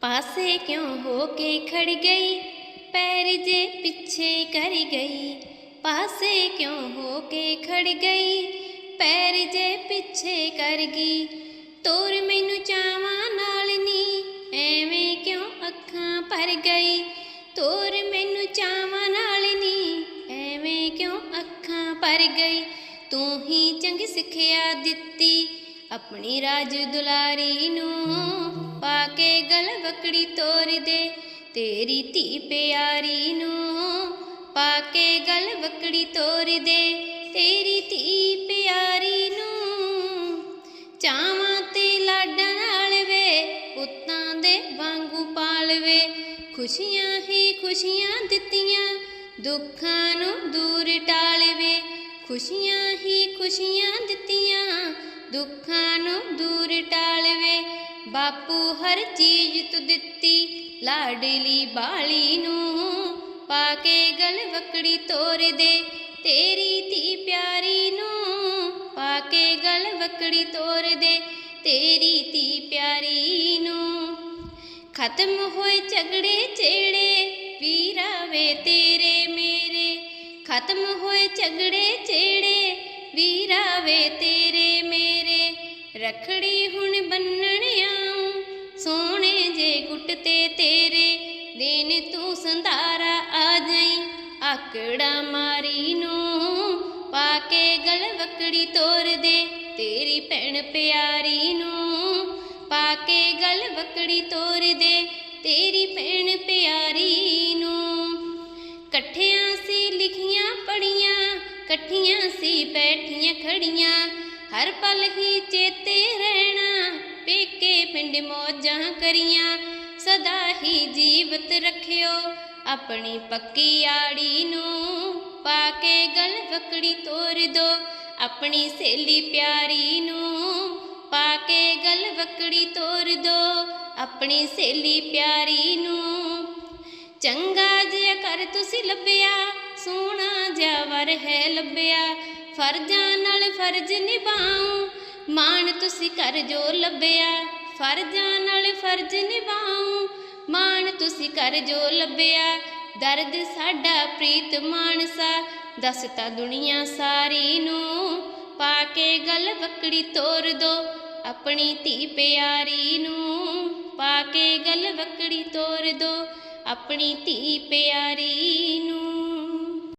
ਪਾਸੇ ਕਿਉਂ ਹੋ ਕੇ ਖੜ ਗਈ? ਪੈਰ ਜੇ ਪਿੱਛੇ ਕਰ ਗਈ। ਪਾਸੇ ਕਿਉਂ ਹੋ ਕੇ ਖੜ ਗਈ? ਪੈਰ ਜੇ ਪਿੱਛੇ ਕਰ ਗਈ। ਤੋਰ ਮੈਨੂੰ ਚਾਵਾਂ ਨਾਲ ਨੀ, ਐਵੇਂ ਕਿਉਂ ਅੱਖਾਂ ਭਰ ਗਈ? ਤੋਰ ਮੈਨੂੰ ਚਾਵਾਂ ਨਾਲ ਨੀ, ਐਵੇਂ ਕਿਉਂ ਅੱਖਾਂ ਭਰ ਗਈ? ਤੂੰ ਹੀ ਚੰਗੀ ਸਿੱਖਿਆ ਦਿੱਤੀ ਆਪਣੀ ਰਾਜ ਦੁਲਾਰੀ ਨੂੰ। ਪਾ ਕੇ ਗਲ ਵਕੜੀ ਤੋਰ ਦੇ ਤੇਰੀ ਧੀ ਪਿਆਰੀ ਨੂੰ ਪਾ ਕੇ ਗਲ ਵਕੜੀ ਤੋਰ ਦੇ ਤੇਰੀ ਧੀ ਪਿਆਰੀ ਨੂੰ ਚਾਵਾਂ ਤੇ ਲਾਡਾਂ ਨਾਲ ਵੇ, ਪੁੱਤਾਂ ਦੇ ਵਾਂਗੂ ਪਾਲਵੇ ਖੁਸ਼ੀਆਂ ਹੀ ਖੁਸ਼ੀਆਂ ਦਿੱਤੀਆਂ, ਦੁੱਖਾਂ ਨੂੰ ਦੂਰ ਟਾਲਵੇ ਖੁਸ਼ੀਆਂ ਹੀ ਖੁਸ਼ੀਆਂ ਦਿੱਤੀਆਂ, ਦੁੱਖਾਂ ਨੂੰ ਦੂਰ ਟਾਲਵੇ ਬਾਪੂ ਹਰ ਚੀਜ਼ ਤੂੰ ਦਿੱਤੀ, ਲਾਡਲੀ ਬਾਲੀ ਨੂੰ ਪਾ ਕੇ ਗਲ ਵਕੜੀ ਤੋਰ ਦੇ, ਤੇਰੀ ਧੀ ਪਿਆਰੀ ਨੂੰ ਪਾ ਕੇ ਗਲ ਵਕੜੀ ਤੋਰ ਦੇ, ਤੇਰੀ ਧੀ ਪਿਆਰੀ ਨੂੰ ਖਤਮ ਹੋਏ ਝਗੜੇ ਚੇੜੇ ਵੀਰਾ ਵੇ ਤੇਰੇ ਮੇਰੇ, ਖਤਮ ਹੋਏ ਝਗੜੇ ਚੇੜੇ ਵੀਰਾ ਵੇ ਤੇਰੇ ਰਖੜੀ ਹੁਣ ਬੰਨਣ ਆਉਂ। ਸੋਹਣੇ ਜੇ ਗੁੱਟ ਤੇ ਤੇਰੇ ਦਿਨ ਤੂੰ ਸੰਧਾਰਾ ਆ ਜਾਈ। ਆਕੜਾ ਮਾਰੀ ਨੂੰ ਪਾ ਕੇ ਗਲ ਵਕੜੀ ਤੋਰ ਦੇ, ਤੇਰੀ ਭੈਣ ਪਿਆਰੀ ਨੂੰ ਪਾ ਕੇ ਗਲ ਵਕੜੀ ਤੋਰ ਦੇ, ਤੇਰੀ ਭੈਣ ਪਿਆਰੀ ਨੂੰ। ਇਕੱਠਿਆਂ ਸੀ ਲਿਖੀਆਂ ਪੜੀਆਂ ਇਕੱਠੀਆਂ ਸੀ ਬੈਠੀਆਂ ਖੜੀਆਂ ਹਰ ਪਲ ਹੀ ਚੇਤੇ ਰਹਿਣਾ, ਪੇਕੇ ਪਿੰਡ ਮੌਜਾਂ ਕਰੀਆਂ। ਸਦਾ ਹੀ ਜੀਵਤ ਰੱਖਿਓ, ਆਪਣੀ ਪੱਕੀ ਆੜੀ ਨੂੰ ਪਾ ਕੇ ਗਲ ਵਕੜੀ ਤੋਰ ਦੋ। ਆਪਣੀ ਸਹੇਲੀ ਪਿਆਰੀ ਨੂੰ ਪਾ ਕੇ ਗਲ ਵਕੜੀ ਤੋਰ ਦੋ। ਆਪਣੀ ਸਹੇਲੀ ਪਿਆਰੀ ਨੂੰ ਚੰਗਾ ਜਿਹਾ ਕਰ ਤੁਸੀਂ ਲੱਭਿਆ ਸੋਹਣਾ ਜਿਹਾ ਵਰ ਹੈ ਲੱਭਿਆ, ਫਰਜ਼ਾਂ ਨਾਲ ਫਰਜ਼ ਨਿਭਾਉ। ਮਾਣ ਤੁਸੀਂ ਕਰ ਜੋ ਲੱਭਿਆ, ਫਰਜ਼ਾਂ ਨਾਲ ਫਰਜ਼ ਨਿਭਾਉ। ਮਾਣ ਤੁਸੀਂ ਕਰ ਜੋ ਲੱਭਿਆ, ਦਰਦ ਸਾਡਾ ਪ੍ਰੀਤ ਮਾਨਸਾ। ਦਸਤਾ ਦੁਨੀਆ ਸਾਰੀ ਨੂੰ, ਪਾ ਕੇ ਗਲ ਵਕੜੀ ਤੋਰ ਦੋ, ਆਪਣੀ ਧੀ ਪਿਆਰੀ ਨੂੰ। ਪਾ ਕੇ ਗਲ ਵਕੜੀ ਤੋਰ ਦੋ, ਆਪਣੀ ਧੀ ਪਿਆਰੀ ਨੂੰ।